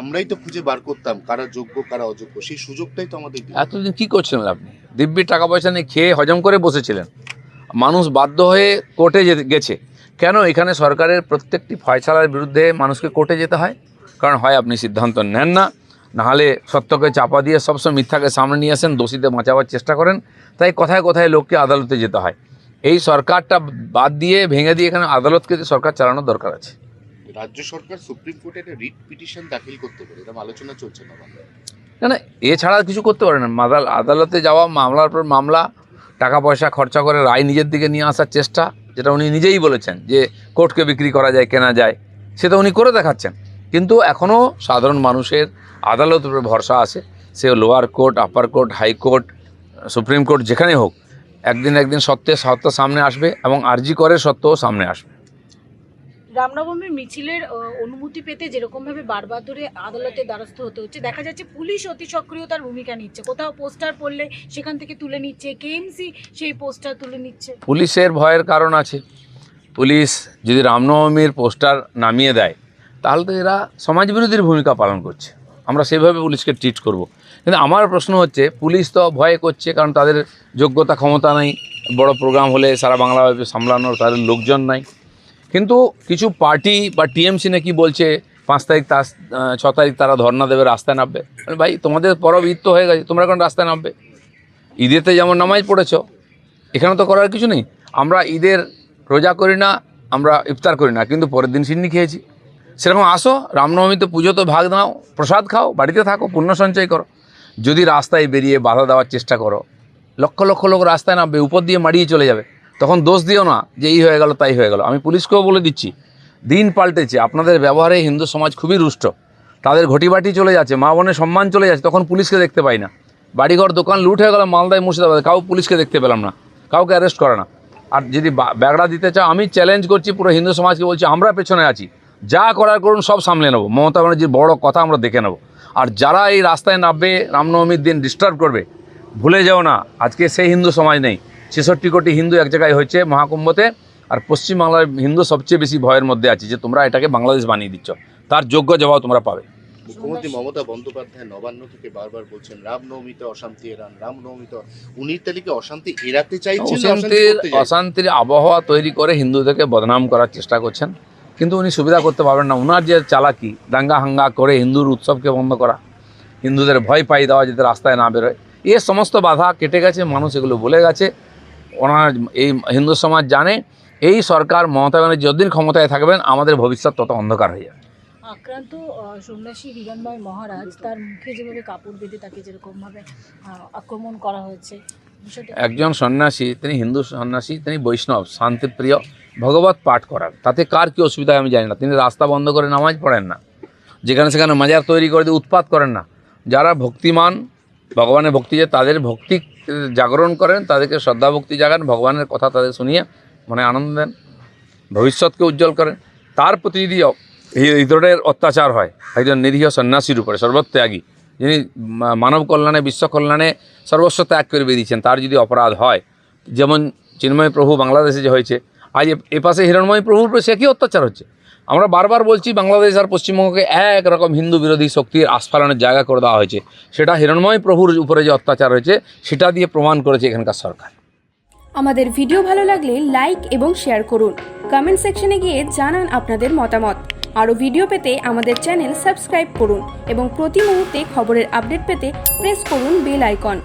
আমরাই তো খুঁজে বার করতাম কারা যোগ্য, কারা অযোগ্য, সেই সুযোগটাই তো আমাদের এতদিন কি করছিলেন আপনি? দিব্যি টাকা পয়সা নিয়ে খেয়ে হজম করে বসেছিলেন। মানুষ বাধ্য হয়ে কোর্টে গেছে। কেন এখানে সরকারের প্রত্যেকটি ফয়সালার বিরুদ্ধে মানুষকে কোর্টে যেতে হয়? কারণ হয় আপনি সিদ্ধান্ত নেন না, নাহলে সত্যকে চাপা দিয়ে সবসময় মিথ্যাকে সামনে নিয়ে আসেন দোষীতে বাঁচাবার চেষ্টা করেন, তাই কথায় কথায় লোককে আদালতে যেতে হয়। এই সরকারটা বাদ দিয়ে, ভেঙে দিয়ে এখানে আদালতকে সরকার চালানোর দরকার আছে। রাজ্য সরকার সুপ্রিম কোর্টে একটা রিট পিটিশন দাখিল করতে পারে, এরকম আলোচনা চলছে না না না, এছাড়া কিছু করতে পারে না। মাদাল আদালতে যাওয়া মামলার পর মামলা, টাকা পয়সা খরচা করে রায় নিজের দিকে নিয়ে আসার চেষ্টা, যেটা উনি নিজেই বলেছেন যে কোর্টকে বিক্রি করা যায়, কেনা যায়, সেটা উনি করে দেখাচ্ছেন। কিন্তু এখনও সাধারণ মানুষের আদালতের উপরে ভরসা আছে, সে lower court upper court high court supreme court যেখানেই হোক, একদিন একদিন সত্যের সত্য সামনে আসবে এবং আরজি করে সত্যও সামনে আসবে। রামনবমীর মিছিলের অনুমতি পেতে যেরকম ভাবে বারবার ধরে আদালতের দ্বারস্থ হতে হচ্ছে, দেখা যাচ্ছে পুলিশ অতি সক্রিয়তার ভূমিকা নিচ্ছে। কোথাও পোস্টার পড়লে সেখান থেকে তুলে নিচ্ছে কেএমসি সেই পোস্টার তুলে নিচ্ছে। পুলিশের ভয়ের কারণ আছে। পুলিশ যদি রামনবমীর পোস্টার নামিয়ে দেয়, তাহলে তো এরা সমাজবিরোধীর ভূমিকা পালন করছে। আমরা সেভাবে পুলিশকে ট্রিট করব। কিন্তু আমার প্রশ্ন হচ্ছে, পুলিশ তো ভয় করছে, কারণ তাদের যোগ্যতা ক্ষমতা নেই। বড় প্রোগ্রাম হলে সারা বাংলাভাবে সামলানোর তাদের লোকজন নাই। কিন্তু কিছু পার্টি বা টিএমসি নাকি বলছে, পাঁচ তারিখ তার ছ তারিখ তারা ধর্না দেবে, রাস্তায় নামবে। ভাই, তোমাদের পরব ঈদ তো হয়ে গেছে, তোমরা এখন রাস্তায় নামবে। ঈদেতে যেমন নামাজ পড়েছ, এখানে তো করার কিছু নেই। আমরা ঈদের রোজা করি না, আমরা ইফতার করি না, কিন্তু পরের দিন সিন্নি খেয়েছি। সেরকম আসো, রামনবমীতে পুজো তো ভাগ নাও, প্রসাদ খাও, বাড়িতে থাকো, পুণ্য সঞ্চয় করো। যদি রাস্তায় বেরিয়ে বাধা দেওয়ার চেষ্টা করো, লক্ষ লক্ষ লোক রাস্তায় নামবে, উপর দিয়ে মারিয়ে চলে যাবে। তখন দোষ দিও না যে এই হয়ে গেল, তাই হয়ে গেল। আমি পুলিশকেও বলে দিচ্ছি, দিন পাল্টেছে। আপনাদের ব্যবহারে হিন্দু সমাজ খুবই রুষ্ট। তাদের ঘটিবাটি চলে যাচ্ছে, মা বোনের সম্মান চলে যাচ্ছে, তখন পুলিশকে দেখতে পাই না। বাড়িঘর, দোকান লুট হয়ে গেল, মালদায় মুর্শিদাবাদে। কাউ পুলিশকে দেখতে পেলাম না, কাউকে অ্যারেস্ট করে না। আর যদি ব্যাগড়া দিতে চাও, আমি চ্যালেঞ্জ করছি পুরো হিন্দু সমাজকে, বলছি আমরা পেছনে আছি। যা করার করুন, সব সামলে নেব। মমতা ব্যানার্জির বড় কথা আমরা দেখে নেব। আর যারা এই রাস্তায় নামবে, রামনবমীর দিন ডিস্টার্ব করবে, ভুলে যাও না, আজকে সেই হিন্দু সমাজ নেই। ছেষট্টি কোটি হিন্দু এক জায়গায় হয়েছে মহাকুম্ভতে আর পশ্চিমবাংলার হিন্দু সবচেয়ে বেশি ভয়ের মধ্যে আছে যে তোমরা এটাকে বাংলাদেশ বানিয়ে দিচ্ছ। তার যোগ্য জবাব তোমরা পাবে। মুখ্যমন্ত্রী মমতা বন্দ্যোপাধ্যায় নবান্ন থেকে বারবার বলছেন রামনবমীতে অশান্তি এড়ান রামনবমীতে উনিশ তারিখে অশান্তি এড়াতে চাইছেন অশান্তির অশান্তির আবহাওয়া তৈরি করে হিন্দুদেরকে বদনাম করার চেষ্টা করছেন। কিন্তু উনি সুবিধা করতে পারবেন না। ওনার যে চালাকি দাঙ্গা হাঙ্গা করে হিন্দুর উৎসবকে বন্ধ করা। হিন্দুদের ভয় পাই দেওয়া যাতে রাস্তায় না বেরোয়। এ সমস্ত বাধা কেটে গেছে মানুষ এগুলো বলে গেছে। ওনার এই হিন্দু সমাজ জানে এই সরকার মমতা ব্যানার্জি যতদিন ক্ষমতায় থাকবেন আমাদের ভবিষ্যৎ তত অন্ধকার হয়ে যাবে। আক্রান্ত সন্ন্যাসী হিরণময় মহারাজ তার মুখে যেভাবে কাপড় বেঁধে তাকে যেরকম ভাবে আহ, আক্রমণ করা হয়েছে একজন সন্ন্যাসী তিনি হিন্দু সন্ন্যাসী তিনি বৈষ্ণব শান্তিপ্রিয় ভগবত পাঠ করার। তাতে কার কী অসুবিধা আমি জানি না। তিনি রাস্তা বন্ধ করে নামাজ পড়েন না। যেখানে সেখানে মাজার তৈরি করে দিয়ে উৎপাত করেন না। যারা ভক্তিমান ভগবানের ভক্তি যে তাদের ভক্তি জাগরণ করেন, তাদেরকে শ্রদ্ধাভক্তি জাগান, ভগবানের কথা তাদের শুনিয়ে মনে আনন্দ দেন, ভবিষ্যৎকে উজ্জ্বল করেন। তার প্রতি যদি এই ধরনের অত্যাচার হয়। একজন নিরীহ সন্ন্যাসীর উপরে, সর্বত্যাগী। যিনি মানব কল্যাণে, বিশ্ব কল্যাণে সর্বস্ব ত্যাগ করে বেরিয়েছেন, তার যদি অপরাধ হয়, যেমন চিন্ময় প্রভু বাংলাদেশে যে হয়েছে, আজ এ- এপাশে হিরণময় প্রভুর উপরে সে কি অত্যাচার হচ্ছে? আমরা বারবার বলছি বাংলাদেশ আর পশ্চিমবঙ্গকে একরকম হিন্দু বিরোধী শক্তির আস্ফালনের জায়গা করে দেওয়া হয়েছে। সেটা হিরণময় প্রভুর উপরে যে অত্যাচার হয়েছে, সেটা দিয়ে প্রমাণ করেছে এখানকার সরকার। আমাদের ভিডিও ভালো লাগলে লাইক এবং শেয়ার করুন। কমেন্ট সেকশনে গিয়ে জানান আপনাদের মতামত। আরও ভিডিও পেতে আমাদের চ্যানেল সাবস্ক্রাইব করুন এবং প্রতি মুহূর্তে খবরের আপডেট পেতে প্রেস করুন বেল আইকন